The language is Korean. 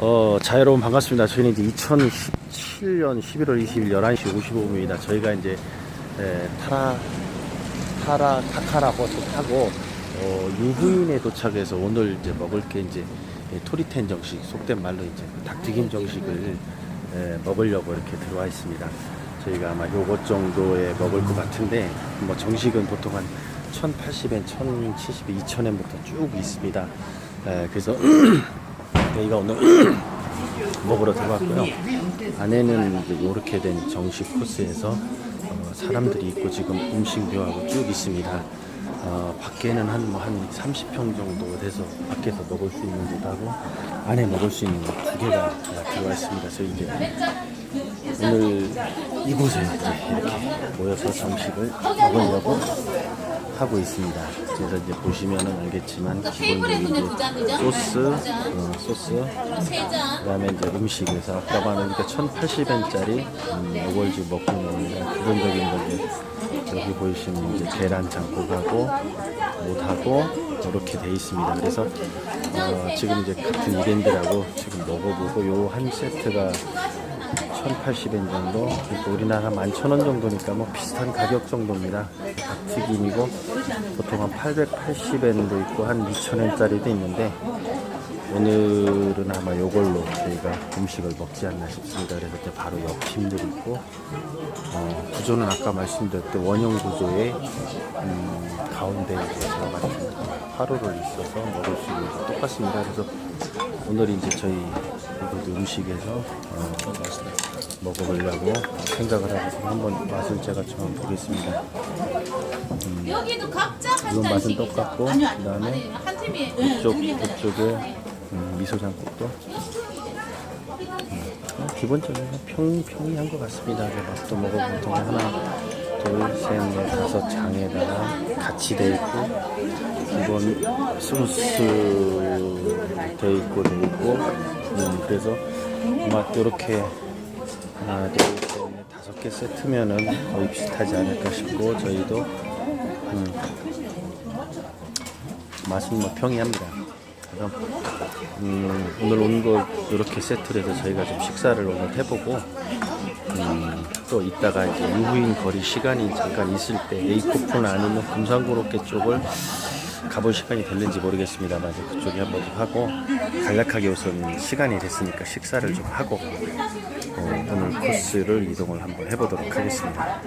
어, 자, 여러분 반갑습니다. 저희는 이제 2017년 11월 20일 11시 55분입니다. 저희가 이제 에, 타라, 타라, 타카라 버스 타고 어, 유후인에 도착해서 오늘 이제 먹을 게 이제 예, 토리텐 정식, 속된 말로 이제 그 닭튀김 정식을 에, 먹으려고 이렇게 들어와 있습니다. 저희가 아마 요것 정도에 먹을 것 같은데 뭐 정식은 보통 한 1080엔, 1070엔, 2000엔부터 쭉 있습니다. 에, 그래서 저희가 오늘 먹으러 들어왔고요. 안에는 이렇게 된 정식 코스에서 어, 사람들이 있고 지금 음식묘하고 쭉 있습니다. 어, 밖에는 한, 뭐, 한 30평 정도 돼서 밖에서 먹을 수 있는 곳하고 안에 먹을 수 있는 곳 두 개가 들어와 있습니다. 저희 이제 오늘 이곳에 이렇게 모여서 정식을 먹으려고 하고 있습니다. 그래서 이제 보시면은 알겠지만 기본적인 이제 소스, 어, 소스, 그다음에 이제 음식에서 아까 말하니까 1,080엔짜리 음, 이걸 지금 먹고 있는 기본적인 거지. 여기 보이시면 이제 계란 장국하고 못하고 이렇게 돼 있습니다. 그래서 어, 지금 이제 같은 이랜드라고 지금 먹어보고 요 한 세트가 1,080엔 정도, 그러니까 우리나라 11,000원 정도니까 뭐 비슷한 가격 정도입니다. 닭튀김이고 보통 한 880엔도 있고 한 2,000엔짜리도 있는데 오늘은 아마 요걸로 저희가 음식을 먹지 않나 싶습니다. 그래서 이제 바로 옆 팀들이 있고 어, 구조는 아까 말씀드렸던 원형 구조의 음, 가운데 이제 같은 화로를 있어서 먹을 수 있는 게 똑같습니다. 그래서 오늘 이제 저희 이곳 음식에서 어, 먹어보려고 생각을 하고 지금 한번 맛을 제가 좀 보겠습니다. 여기도 각자 한 이건 맛은 잔씩 똑같고 아니요 아니요 그다음에 아니 한 팀이 이쪽 이쪽에 음, 미소장국도 음, 어, 기본적으로 평 평이한 것 같습니다. 그 맛도 먹어보면 통 하나, 둘, 셋, 넷, 다섯 장에다가 같이 돼 있고 기본 소스 돼 있고 돼 있고 음, 그래서 아마 이렇게 하나, 둘, 셋, 넷, 다섯 개 세트면은 거의 비슷하지 않을까 싶고 저희도 음, 맛은 뭐 평이합니다. 그래서 음, 오늘 온 거 이렇게 세트를 해서 저희가 좀 식사를 오늘 해보고 음, 또 이따가 이제 유후인 거리 시간이 잠깐 있을 때 에이코픈 아니면 금산고로케 쪽을 가볼 시간이 됐는지 모르겠습니다만 그쪽에 한번 좀 하고 간략하게 우선 시간이 됐으니까 식사를 좀 하고 어, 오늘 코스를 이동을 한번 해보도록 하겠습니다.